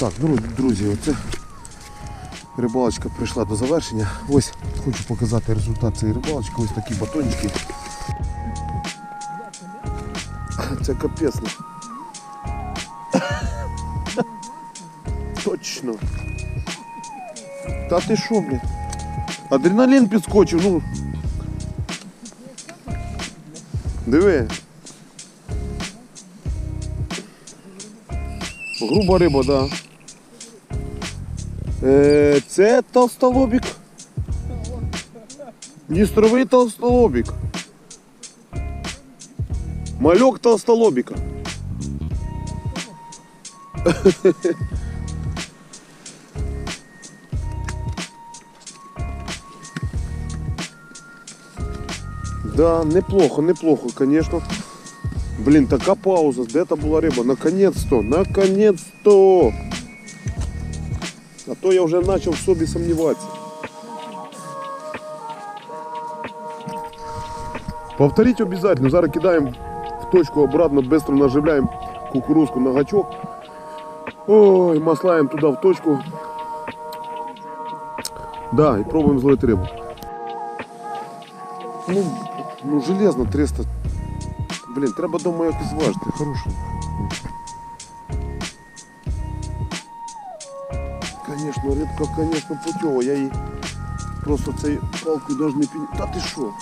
Так, друзі, оце рибалочка прийшла до завершення. Ось хочу показати результат цієї рибалочки. Ось такі батончики. Це капець. ну. Точно. Та ти що, блін? Адреналін підскочив, ну. Диви. Груба риба, да. Е, це толстолобік. Дністровий толстолобік. Мальок толстолобіка. Да, неплохо, неплохо, конечно. Блин, такая пауза. Де та була риба? Наконец-то, наконец-то. А то я вже почав в собі сумніватися. Повторіть обязательно. Зараз кидаємо в точку обратно, быстро наживляємо кукурузку на гачок. Ой, маслаємо туди в точку. Да, і пробуємо зловити рибу. Ну, ну железно 300. Блін, треба дома якось зважити, хорошо. Конечно, рибка, конечно, путева. Я її просто цією палкою навіть не підняв. Та ти що?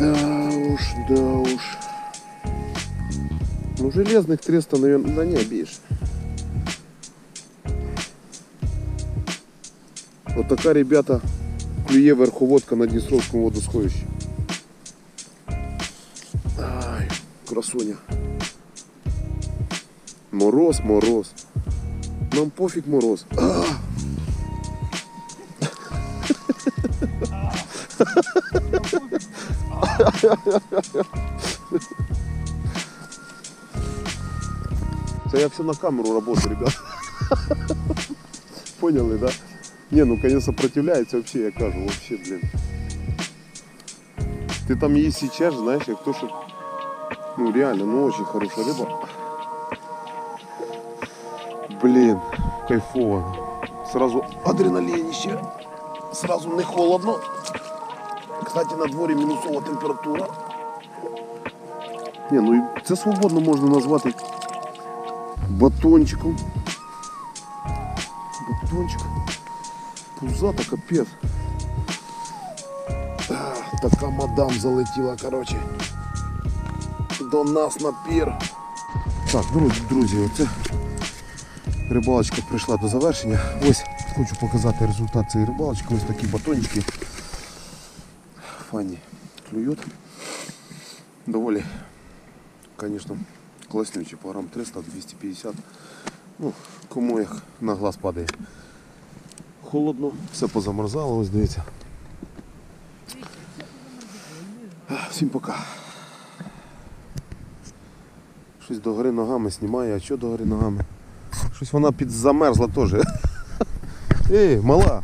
Да уж, да уж. Ну, железных 300, наверное, на не більше. Вот така, ребята, клює верховодка на Дністровському водосховищі. Ай, красуня. Мороз, мороз. Нам пофіг мороз. Це я все на камеру работаю, ребят. Поняли, да? Не, ну, конечно, сопротивляется вообще, я кажу, вообще, блин. Ты там есть сейчас, знаешь, як то, что... Ну, реально, ну, очень хорошая рыба. Блин, кайфово. Сразу адреналинище. Сразу не холодно. Кстати, на дворі мінусова температура. Не, ну і це свободно можна назвати батончиком. Батончик. Пузата капець. А, Така мадам залетіла, короче. До нас на пір. Так, друзі, друзі, оце рибалочка прийшла до завершення. Ось хочу показати результат цієї рибалочки. Ось такі батончики. Фані клюють. Доволі, звісно, класнючі, по грам 300-250. Ну, кому як на глаз падає. Холодно, все позамерзало, ось дивіться. Всім пока. Щось догори ногами знімає, а що догори ногами? Щось вона підзамерзла теж. Ей, мала.